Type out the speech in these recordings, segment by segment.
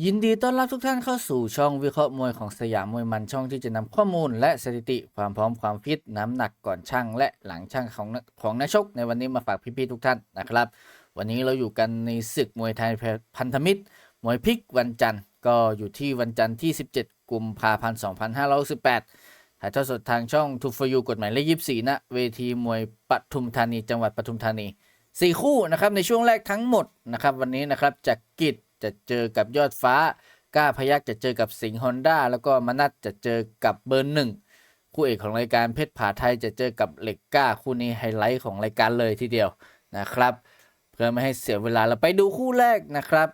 ยินดีต้อนรับทุกท่านเข้าสู่ช่องวิเคราะห์มวยของสยามมวยมันช่องที่จะนำข้อมูล และสถิติความพร้อมความฟิตน้ำหนักก่อนช่างและหลังช่างของของนักชกในวันนี้มาฝากพี่ๆทุกท่านนะครับ วันนี้เราอยู่กันในศึกมวยไทยพันธมิตร มวยพิกวันจันทร์ก็อยู่ที่วันจันทร์ที่ 17 กุมภาพันธ์ 2568ถ่ายทอดสดทางช่องทูฟยูกฎหมายเลข24ณเวทีมวยปทุมธานี จังหวัดปทุมธานี 4 คู่นะครับในช่วงแรกทั้งหมดนะครับวันนี้นะครับจากกิจ จะเจอกับยอดฟ้าก้าพยักจะเจอกับสิงห์ฮอนด้าแล้วก็มนัทจะเจอกับเบอร์หนึ่งคู่เอกของรายการเพชรผาไทยจะเจอกับเหล็กก้าคู่นี้ไฮไลท์ของรายการเลยทีเดียวนะครับ เพื่อไม่ให้เสียเวลาเราไปดูคู่แรกนะครับ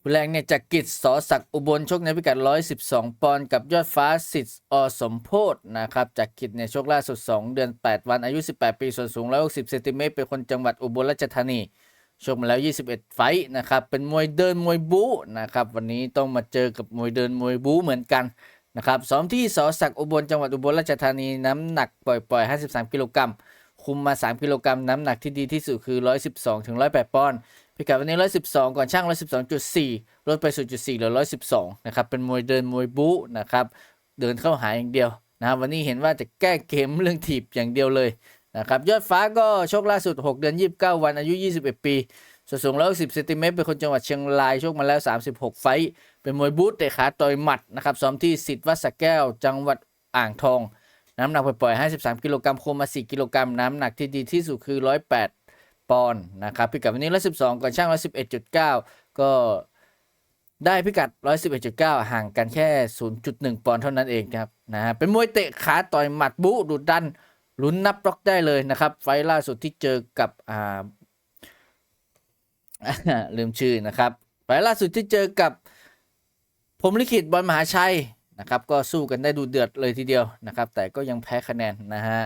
คู่แรกเนี่ยจากกิจสอศักดิ์อุบลชกในพิกัด 112 ปอนด์กับยอดฟ้าสิทธิ์อสมโพธนะครับจากกิจเนี่ยชกล่าสุด 2 เดือน 8 วันอายุ 18 ปีส่วนสูง 160เซนติเมตรเป็นคนจังหวัดอุบลราชธานี ชกมาแล้ว 21 ไฟนะครับ เป็นมวยเดินมวยบู๊นะครับ วันนี้ต้องมาเจอกับมวยเดินมวยบู๊เหมือนกันนะครับซ้อมที่สอศักอุบลจังหวัดอุบลราชธานีน้ำหนักปล่อยๆ 53 กิโลกรัม คุมมา 3 กิโลกรัม น้ำหนักที่ดีที่สุดคือ 112 ถึง 108 ปอนด์ พิกัดวันนี้ 112 ก่อนช่าง 112.4 ลดไป 0.4เหลือ 112 นะครับ เป็นมวยเดินมวยบู๊นะครับ เดินเข้าหาอย่างเดียวนะครับวันนี้เห็นว่าจะแก้เกมเรื่องถีบอย่างเดียวเลย นะครับยอดฟ้าก็ชกล่าสุด 6 เดือน 29 วันอายุ 21 ปีส่วนสูง110เซนติเมตรเป็นคนจังหวัดเชียงรายชกมาแล้ว 36 ไฟต์เป็นมวยบูทเตะขาต่อยหมัดนะครับซ้อมที่สิทธิ์วัดสแก้ว จังหวัดอ่างทอง น้ำหนักปล่อยๆ53 กิโลกรัมคมมา 4 กิโลกรัมน้ำหนักที่ดีที่สุดคือ 108 ปอนด์นะครับพิกัดวันนี้112 ก่อนช่าง 111.9 ก็ได้พิกัด 111.9 ห่างกันแค่ 0.1 ปอนด์เท่านั้นเองครับนะฮะเป็นมวยเตะขาต่อยหมัดบูดุดัน ลุ้นนับล็อกได้เลยนะครับ ไฟล่าสุดที่เจอกับอ่าลืมชื่อนะครับไฟล่าสุดที่เจอกับผมลิขิตบอลมหาชัยนะครับ ก็สู้กันได้ดูเดือดเลยทีเดียวนะครับ แต่ก็ยังแพ้คะแนนนะฮะ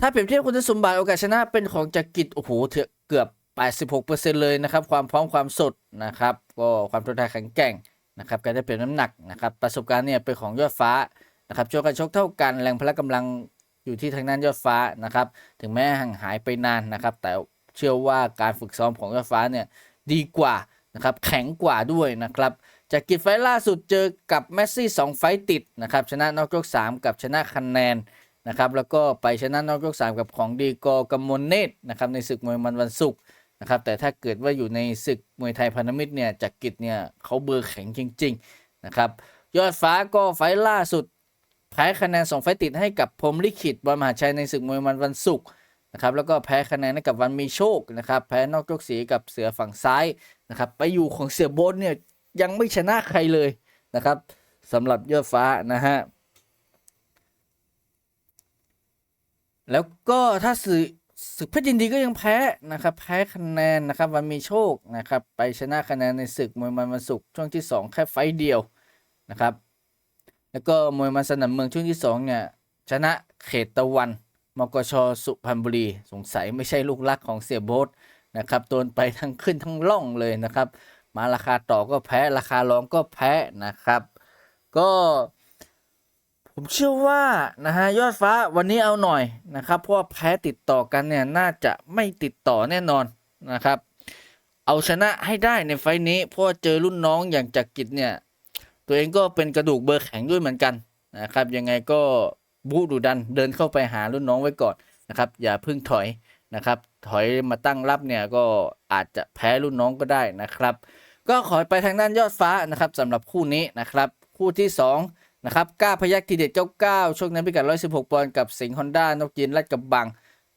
ถ้าเปรียบเทียบคุณสมบัติโอกาสชนะเป็นของจักริดโอ้โหเถือเกือบ 86%เลยนะครับ ความพร้อมความสดนะครับ ก็ความทนทานแข็งแกร่งนะครับ การได้เปรียบน้ำหนักนะครับ ประสบการณ์เนี่ยเป็นของยอดฟ้า นะครับโชคกันชกเท่ากันแรงพละกำลังอยู่ที่ทางด้านยอดฟ้านะครับ ถึงแม้ห่างหายไปนานนะครับ แต่เชื่อว่าการฝึกซ้อมของยอดฟ้าเนี่ยดีกว่านะครับแข็งกว่าด้วยนะครับจากกิจไฟล่าสุดเจอกับแมสซี่ 2 ไฟติดนะครับชนะนอกยก3 กับชนะคะแนนนะครับแล้วก็ไปชนะนอกยก3 กับของดีกอกำมลเนตนะครับในศึกมวยมันวันศุกร์นะครับแต่ถ้าเกิดว่าอยู่ในศึกมวยไทยพันธมิตรเนี่ยจากกิจเนี่ยเขาเบอร์แข็งจริงๆนะครับยอดฟ้าก็ไฟล่าสุด แพ้คะแนน2ไฟต์ติดให้กับพรมลิขิตบอลมหาชัยในศึกมวยมันวันศุกร์นะครับแล้วก็แพ้คะแนนให้กับวันมีโชคนะครับแพ้นอกยกสีกับเสือฝั่งซ้ายนะครับไปอยู่ของเสือโบนเนี่ยยังไม่ชนะใครเลยนะครับสำหรับยอดฟ้านะฮะแล้วก็ถ้าสื่อศึกเพชรยินดีก็ยังแพ้นะครับแพ้คะแนนนะครับวันมีโชคนะครับไปชนะคะแนนในศึกมวยมันวันศุกร์ช่วงที่ 2 แค่ไฟเดียวนะครับ แล้วก็มวยมันสนับเมืองช่วงที่2เนี่ยชนะเขตตะวันมกชสุพรรณบุรี สงสัยไม่ใช่ลูกรักของเสียโบสนะครับโดนไปทั้งขึ้นทั้งล่องเลยนะครับ มาราคาต่อก็แพ้ราคารองก็แพ้นะครับ ก็ผมเชื่อว่านะฮะยอดฟ้าวันนี้เอาหน่อยนะครับ เพราะว่าแพ้ติดต่อกันเนี่ยน่าจะไม่ติดต่อแน่นอนนะครับ เอาชนะให้ได้ในไฟนี้เพราะเจอรุ่นน้องอย่างจักรกิจเนี่ย ตัวเองก็เป็นกระดูกเบอร์แข็งด้วยเหมือนกันนะครับยังไงก็บูดูดันเดินเข้าไปหารุ่นน้องไว้ก่อนนะครับ อย่าพิ่งถอยนะครับ ถอยมาตั้งรับเนี่ยก็อาจจะแพ้รุ่นน้องก็ได้นะครับ ก็ขอไปทางด้านยอดฟ้านะครับสำหรับคู่นี้นะครับ คู่ที่2นะครับก้าพยักทีเด็ดเจ้าเก้าช่วงนั้นพิกัด116ปอนด์กับสิงห์ฮอนด้านกยินรัดกับบัง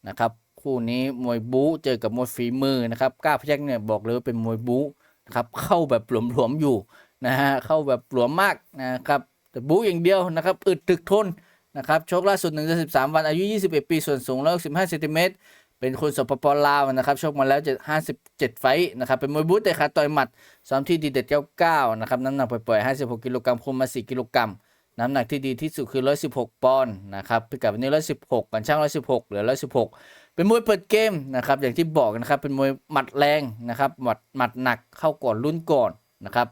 นะครับคู่นี้มวยบู๊เจอกับมวยฝีมือนะครับก้าพยักเนี่ยบอกเลยว่าเป็นมวยบู๊นะครับเข้าแบบหลวมๆอยู่ นะฮะเข้าแบบหลวมมากนะครับแต่บู๊อย่างเดียวนะครับอึดถึกทนนะครับชกล่าสุด1เดือน13วันอายุ 21 ปีส่วนสูง115เซนติเมตรเป็นคนสปปลาวนะครับชกมาแล้ว57 ไฟนะครับเป็นมวยบู๊แต่ขาต่อยหมัดซ้อมที่ดีเด็ด99นะครับน้ำหนักปล่อยๆ56กิโลกรัมคุมมา4กิโลกรัมน้ำหนักที่ดีที่สุดคือ 116 ปอนด์นะครับพิกัดวันนี้ 116กันช่าง 116 เหลือ 116 เป็นมวยเปิดเกมนะครับอย่างที่บอกนะครับเป็นมวยหมัดแรงนะครับหมัดหมัดหนักเข้าก่อนลุ้นก่อนนะครับ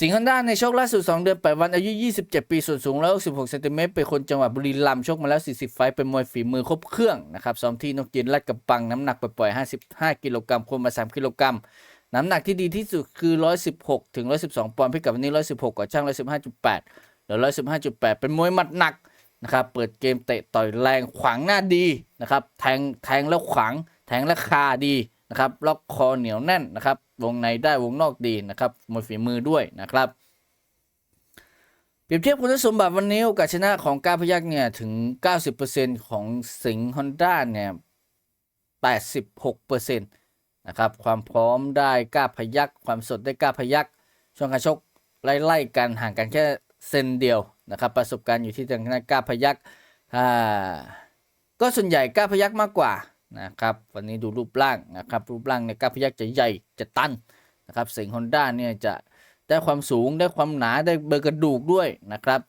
สิงห์ฮอนด้าในโชคล่าสุด 2 เดือน 8 วันอายุ 27 ปีส่วนสูง 166เซนติเมตรเป็นคนจังหวัดบุรีรัมย์ชกมาแล้ว 40 ไฟเป็นมวยฝีมือครบเครื่องนะครับซ้อมที่นกยินลาดกระบัง น้ำหนักปล่อยๆ55 กิโลกรัมคุมา 3 กิโลกรัมน้ำหนักที่ดีที่สุดคือ 116 ถึง 112 ปอนด์พิกัดวันนี้ 116กว่าช่าง 115.8เหลือ 115.8 เป็นมวยหมัดหนักนะครับเปิดเกมเตะต่อยแรงขวางหน้าดีนะครับแทงแทงแล้วขวางแทงแล้วคาดี นะครับล็อกคอเหนียวแน่นนะครับวงในได้วงนอกดีนะครับมวยฝีมือด้วยนะครับเปรียบเทียบคุณสมบัติวันนี้โอกาสชนะของก้าวพยักเนี่ย ถึง 90%ของสิงห์ฮอนด้าเนี่ย 86%นะครับความพร้อมได้ก้าวพยักความสดได้ก้าวพยักช่วงการชกไล่ๆกันห่างกันแค่เซนเดียวนะครับ ประสบการณ์อยู่ที่ทางด้านก้าวพยักอ่าก็ส่วนใหญ่ก้าวพยักมากกว่า นะครับ วันนี้ดูรูปร่างนะครับ รูปร่างเนี่ยก้าพยักจะใหญ่จะตันนะครับสิงห์ฮอนด้าเนี่ยจะได้ความสูงได้ความหนาได้เบอร์กระดูกด้วยนะครับ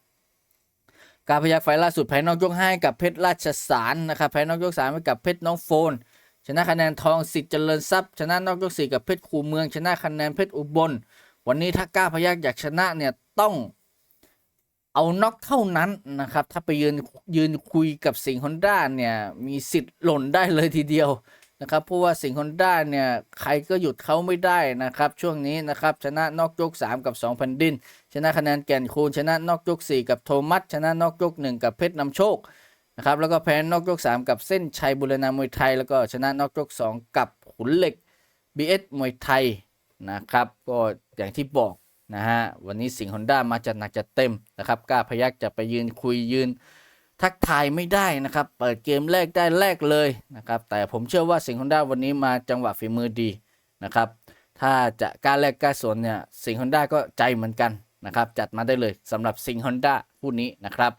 การพยักไฟล่าสุดแพ้นอกยกให้กับเพชรราชสารนะครับแพ้นอกยกสามให้กับเพชรน้องโฟน ชนะคะแนนทองสิทธิ์เจริญทรัพย์ ชนะนอกยกสี่กับเพชรคูเมือง ชนะคะแนนเพชรอุบล วันนี้ถ้าก้าพยักอยากชนะเนี่ยต้อง เอาน็อกเท่านั้นนะครับ ถ้าไปยืนยืนคุยกับสิงห์ฮอนด้าเนี่ย มีสิทธิ์หล่นได้เลยทีเดียวนะครับเพราะว่าสิงห์ฮอนด้าเนี่ยใครก็หยุดเขาไม่ได้นะครับ ช่วงนี้นะครับชนะนอกยก 3 กับ2แผ่นดิน ชนะคะแนนแก่นคูณชนะนอกยก 4 กับโทมัสชนะนอกยก 1 กับเพชรนำโชคนะครับแล้วก็แพ้นอกยก 3 กับเส้นชัยบุรณามวยไทย แล้วก็ชนะนอกยก 2 กับขุนเหล็ก BS มวยไทยนะครับก็อย่างที่บอก นะฮะวันนี้สิงห์ฮอนด้ามาจัดหนักจัดเต็มนะครับกล้าพยักจะไปยืนคุยยืน ทักทายไม่ได้นะครับ เปิดเกมแรกได้แรกเลยนะครับแต่ผมเชื่อว่าสิงห์ฮอนด้าวันนี้มาจังหวะฝีมือดีนะครับถ้าจะกล้าแรกกล้าสวนเนี่ยสิงห์ฮอนด้าก็ใจเหมือนกันนะครับจัดมาได้เลยสำหรับสิงห์ฮอนด้าคู่นี้นะครับ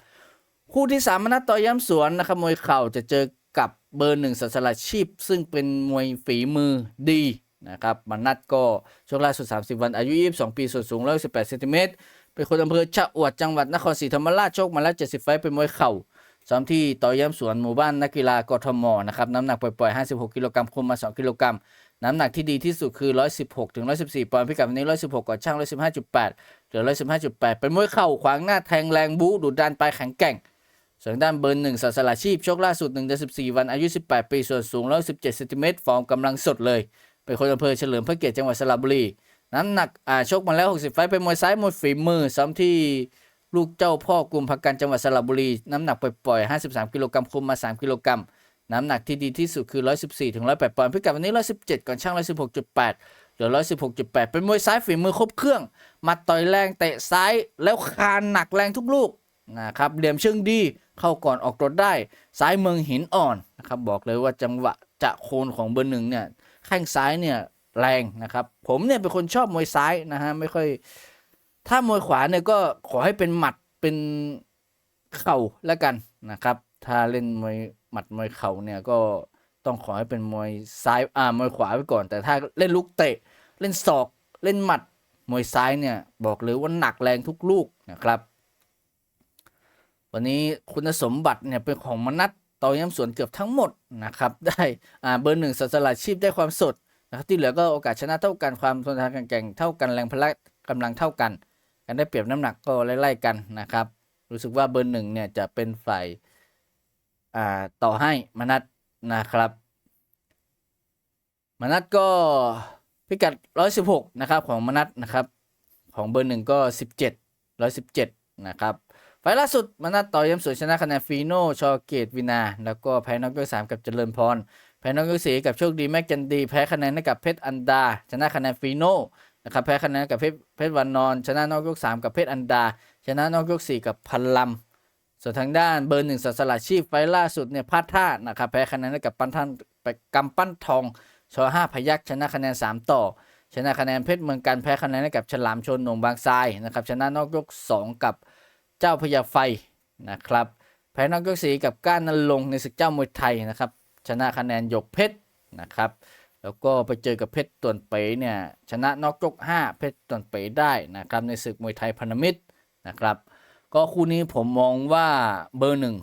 คู่ที่สามนัดต่อย้ำสวนนะครับมวยเข่าจะเจอกับเบอร์หนึ่งสัสละชีพ ซึ่งเป็นมวยฝีมือดี นะครับมนัดก็ช่วงล่าสุด 30 วันอายุ 22 ปีส่วนสูง 118เซนติเมตรเป็นคนอำเภอชะอวดจังหวัดนครศรีธรรมราชโชคมาแล้ว 70 ไฟเป็นมวยเข่าซ้อมที่ต่อย้ำสวนหมู่บ้านนักกีฬากทมนะครับน้ำหนักปล่อยๆ 56 กิโลกรัมคุมมา 2 กิโลกรัมน้ำหนักที่ดีที่สุดคือ 116ถึง114 ปอนด์พิกัดวันนี้ 116ก่อนช่าง 115.8เหลือ 115.8 เป็นมวยเข่าขวางหน้าแทงแรงบู๊ดุดันไปแข็งแกร่งส่วนด้านเบอร์หนึ่งสัสลาชีพโชคล่าสุด1เดือน14 วันอายุ 18 ปีส่วนสูง 117เซนติเมตรฟอร์มกำลังสดเลย เป็นคนอำเภอเฉลิมพระเกียรติจังหวัดสระบุรี น้ำหนักอ่าชกมาแล้ว 60 ไฟต์เป็นมวยซ้ายมวยฝีมือซ้อมที่ลูกเจ้าพ่อกลุ่มพักกันจังหวัดสระบุรี น้ำหนักปล่อยๆ53 กิโลกรัมคุมมา 3 กิโลกรัมน้ำหนักที่ดีที่สุดคือ 114ถึง108ปอนด์พิกัดวันนี้ 117 ก่อนช่าง 116.8เหลือ 116.8 เป็นมวยซ้ายฝีมือครบเครื่องมาต่อยแรงเตะซ้ายแล้วคานหนักแรงทุกลูกนะครับเหลี่ยมเชิงดีเข้าก่อนออกรถได้ ซ้ายเมืองหินอ่อนนะครับบอกเลยว่าจังหวะจะโคนของเบอร์หนึ่งเนี่ย แข้งซ้ายเนี่ยแรงนะครับ ผมเนี่ยเป็นคนชอบมวยซ้ายนะฮะไม่ค่อย ถ้ามวยขวาเนี่ยก็ขอให้เป็นหมัดเป็นเข่าแล้วกันนะครับ ถ้าเล่นมวยหมัดมวยเข่าเนี่ยก็ต้องขอให้เป็นมวยซ้ายอ่ามวยขวาไปก่อน แต่ถ้าเล่นลูกเตะ เล่นศอกเล่นหมัดมวยซ้ายเนี่ยบอกเลยว่าหนักแรงทุกลูกนะครับ วันนี้คุณสมบัติเนี่ยเป็นของมนัด ต่อย้ำสวนเกือบทั้งหมดนะครับได้อ่าเบอร์หนึ่งสัสลาชีพได้ความสดนะครับที่เหลือก็โอกาสชนะเท่ากันความทนทานแข่งเท่ากันแรงพละกำลังเท่ากันการได้เปรียบน้ำหนักก็ไล่ๆกันนะครับ รู้สึกว่าเบอร์หนึ่งเนี่ยจะเป็นฝ่ายอ่าต่อให้มนัดนะครับมนัดก็พิกัด 116 นะครับ ของมนัดนะครับ ของเบอร์หนึ่งก็ 17 117 นะครับ ไฟล่าสุดมานัดต่อย้ำสวนชนะคะแนนฟีโนชอเกตวินา แล้วก็แพ้น็อกยกสามกับเจริญพร แพ้น็อกยกสี่กับโชคดีแม็กจันดี แพ้คะแนนให้กับเพชรอันดา ชนะคะแนนฟีโนนะครับแพ้คะแนนกับเพชรเพชรวันนอน ชนะนอกยกสามกับเพชรอันดา ชนะนอกยกสี่กับพันลำส่วนทางด้านเบอร์หนึ่งสัสละชีพไฟล่าสุดเนี่ยพลาดท่านะครับแพ้คะแนนให้กับปันทันไปกำปั้นทองชอห้าพยักชนะคะแนนสามต่อชนะคะแนนเพชรเมืองการแพ้คะแนนให้กับฉลามชนหนองบางทรายนะครับชนะนอกยกสองกับ เจ้าพญาไฟนะครับแพ้น้อกยกสีกับก้านนรงค์ในศึกเจ้ามวยไทยนะครับ ชนะคะแนนหยกเพชรนะครับแล้วก็ไปเจอกับเพชรต่วนเป๋เนี่ยชนะนอกยก5เพชรต่วนเป๋ได้นะครับในศึกมวยไทยพันมิตรนะครับ ก็คู่นี้ผมมองว่าเบอร์หนึ่ง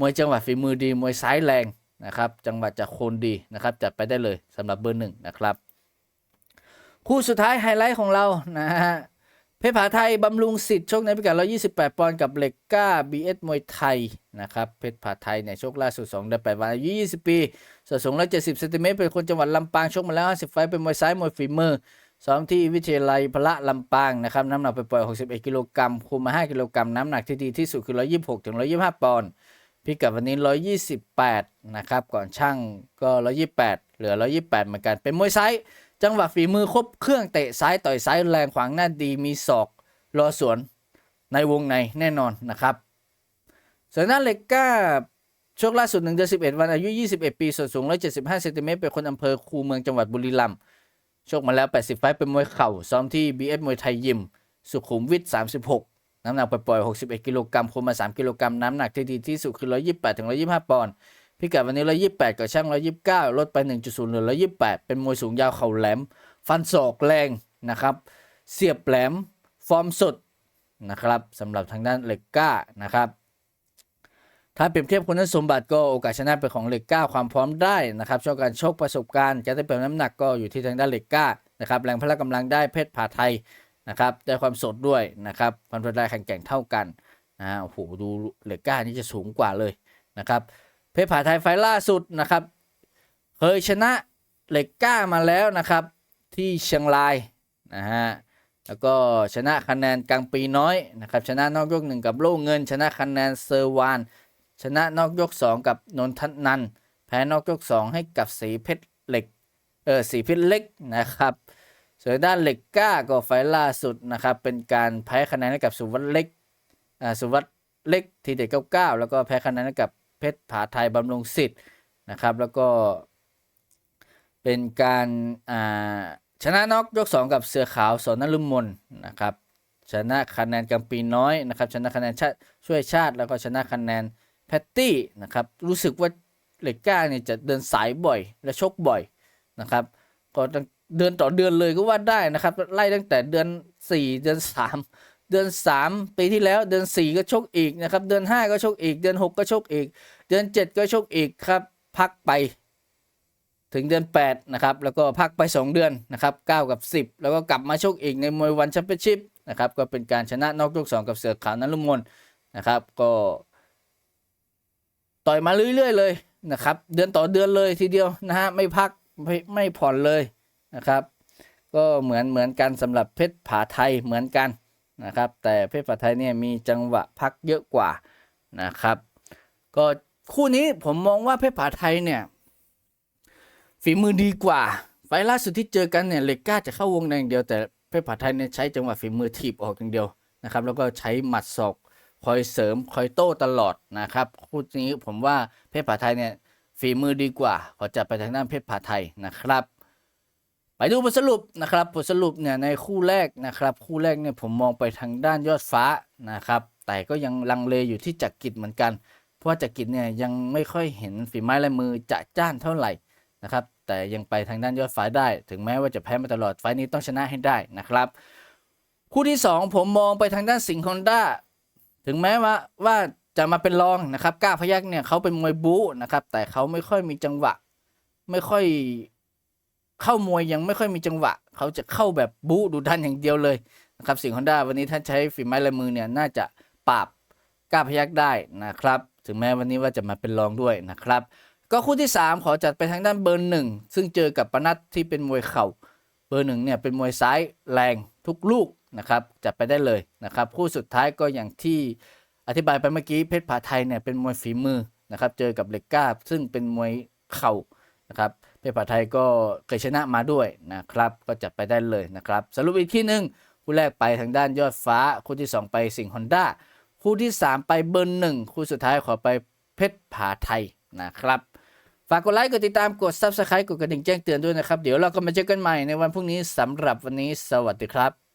มวยจังหวะฝีมือดีมวยซ้ายแรงนะครับจังหวะจะโคนดีนะครับจัดไปได้เลยสำหรับเบอร์หนึ่งนะครับ คู่สุดท้ายไฮไลท์ของเรานะฮะ เพชรผาไทยบำรุงสิทธิ์ชกในพิกัด 128 ปอนด์กับเหล็กก้า BS มวยไทยนะครับเพชรผาไทยเนี่ยชกล่าสุด2เดือน8วันอายุ 20 ปีส่วนสูง 170เซนติเมตรเป็นคนจังหวัดลำปางชกมาแล้ว 50 ไฟเป็นมวยซ้ายมวยฝีมือซ้อมที่วิทยาลัยพละลำปางนะครับน้ำหนักไปปล่อย 61 กิโลกรัมคุมมา 5 กิโลกรัมน้ำหนักที่ดีที่สุดคือ 126ถึง125 ปอนด์พิกัดวันนี้ 128 นะครับก่อนช่างก็ 128 เหลือ 128 เหมือนกันเป็นมวยซ้าย จังหวะฝีมือครบเครื่องเตะซ้ายต่อยซ้ายแรงขวางหน้าดีมีศอกรอสวนในวงในแน่นอนนะครับส่วนหน้าเล็กก้าชกล่าสุด1เดือน11 วันอายุ 21 ปีส่วนสูง 175เซนติเมตรเป็นคนอำเภอคูเมืองจังหวัดบุรีรัมย์ชกมาแล้ว 80 ไฟเป็นมวยเข่าซ้อมที่ BS มวยไทยยิม สุขุมวิท 36 น้ำหนักปล่อย 61 กิโลกรัมคุมมา 3 กิโลกรัมน้ำหนักที่ดีที่สุดคือ 128ถึง125 ปอนด์ พิกัดวันนี้128กับช่าง129ลดไป1.0เหลือ128เป็นมวยสูงยาวเข่าแหลม ฟันศอกแรงนะครับ เสียบแหลม ฟอร์มสดนะครับสำหรับทางด้านเหล็กก้านะครับ ถ้าเปรียบเทียบคุณสมบัติก็โอกาสชนะเป็นของเหล็กก้าความพร้อมได้นะครับช่วงการชกประสบการณ์การได้เปรียบน้ำหนักก็อยู่ที่ทางด้านเหล็กก้านะครับแรงพละกำลังได้เพชรผาไทยนะครับได้ความสดด้วยนะครับพันธุ์ได้แข่งแกร่งเท่ากันนะโอ้โหดูเหล็กก้านี่จะสูงกว่าเลยนะครับ เพชรผาไทยไฟล่าสุดนะครับ เคยชนะเหล็กก้ามาแล้วนะครับ ที่เชียงรายนะฮะแล้วก็ชนะคะแนนกลางปีน้อยนะครับ ชนะนอกยกหนึ่งกับโล่เงิน ชนะคะแนนเซอร์วาน ชนะนอกยก2กับนนทนันแพ้นอกยก2ให้กับสีเพชรเหล็กเออสีเพชรเล็กนะครับส่วนด้านเหล็กก้าก็ไฟล่าสุดนะครับ เป็นการแพ้คะแนนให้กับสุวัสด์เล็กอ่าสุวัสด์เล็กทีเด็ด99แล้วก็แพ้คะแนนให้กับ เพชรผาไทยบำรุงสิทธิ์นะครับ แล้วก็เป็นการาชนะน็อกยก 2 กับเสือขาวสอนนลุมมนนะครับชนะคะแนนกำปีน้อยนะครับชนะคะแนนชาติช่วยชาติแล้วก็ชนะคะแนนแพตตี้นะครับรู้สึกว่าเหล็กก้าเนี่ยจะเดินสายบ่อย และชกบ่อยนะครับก็เดือนต่อเดือนเลยก็ว่าได้นะครับไล่ตั้งแต่เดือน 4 เดือน 3 เดือน 3 ปีที่แล้วเดือน 4 ก็ชกอีกนะครับ เดือน 5 ก็ชกอีก เดือน 6 ก็ชกอีก เดือน 7 ก็ชกอีกครับ พักไปถึงเดือน 8 นะครับ แล้วก็พักไป 2 เดือนนะครับ 9 กับ 10 แล้วก็กลับมาชกอีกในมวยวันแชมเปี้ยนชิพนะครับ ก็เป็นการชนะนอกยก2กับเสือขาวนลุมนนะครับ ก็ ต่อยมาเรื่อยๆเลยนะครับ เดือนต่อเดือนเลยทีเดียวนะฮะ ไม่พักไม่ไม่ผ่อนเลยนะครับ ก็เหมือนเหมือนกันสำหรับเพชรผาไทยเหมือนกัน นะครับ แต่เพชรผาไทยเนี่ยมีจังหวะพักเยอะกว่านะครับ ก็คู่นี้ผมมองว่าเพชรผาไทยเนี่ยฝีมือดีกว่า ไฟล์ล่าสุดที่เจอกันเนี่ยเหล็กกล้าจะเข้าวงในอย่างเดียวแต่เพชรผาไทยเนี่ยใช้จังหวะฝีมือถีบออกอย่างเดียวนะครับ แล้วก็ใช้หมัดศอกคอยเสริมคอยโต้ตลอดนะครับคู่นี้ผมว่าเพชรผาไทยเนี่ยฝีมือดีกว่า ขอจับไปทางด้านเพชรผาไทยนะครับ ไปดูบทสรุปนะครับบทสรุปเนี่ยในคู่แรกนะครับ คู่แรกเนี่ยผมมองไปทางด้านยอดฟ้านะครับ แต่ก็ยังลังเลอยู่ที่จักรกิจเหมือนกัน เพราะว่าจักรกิจเนี่ยยังไม่ค่อยเห็นฝีไม้ลายมือจะจ้านเท่าไหร่นะครับ แต่ยังไปทางด้านยอดฟ้าได้ ถึงแม้ว่าจะแพ้มาตลอดไฟล์นี้ต้องชนะให้ได้นะครับ คู่ที่ 2 ผมมองไปทางด้านสิงห์ฮอนด้าถึงแม้ว่าว่าจะมาเป็นรองนะครับก้าพยักเนี่ยเขาเป็นมวยบู๊นะครับแต่เขาไม่ค่อยมีจังหวะ ไม่ค่อย เข้ามวยยังไม่ค่อยมีจังหวะ เขาจะเข้าแบบบู๊ดูดันอย่างเดียวเลยนะครับสิงห์ฮอนด้าวันนี้ถ้าใช้ฝีไม้ลายมือเนี่ยน่าจะปราบก้าพยักได้นะครับ ถึงแม้วันนี้ว่าจะมาเป็นรองด้วยนะครับ ก็คู่ที่ 3 ขอจัดไปทางด้านเบอร์หนึ่งซึ่งเจอกับปนัทที่เป็นมวยเข่าเบอร์หนึ่งเนี่ยเป็นมวยซ้ายแรงทุกลูกนะครับจัดไปได้เลยนะครับคู่สุดท้ายก็อย่างที่อธิบายไปเมื่อกี้เพชรผาไทยเนี่ยเป็นมวยฝีมือนะครับเจอกับเล็กก้า ซึ่งเป็นมวยเข่านะครับ เพชรผาไทยก็เคยชนะมาด้วยนะครับ ก็จัดไปได้เลยนะครับ สรุปอีกที่หนึ่งคู่แรกไปทางด้านยอดฟ้า คู่ที่ 2 ไปสิงห์ฮอนด้าคู่ที่ 3 ไปเบอร์หนึ่งคู่สุดท้ายขอไปเพชรผาไทยนะครับฝากกดไลค์กดติดตามกด Subscribe กดกระดิ่งแจ้งเตือนด้วยนะครับ เดี๋ยวเราก็มาเจอกันใหม่ในวันพรุ่งนี้สำหรับวันนี้สวัสดีครับ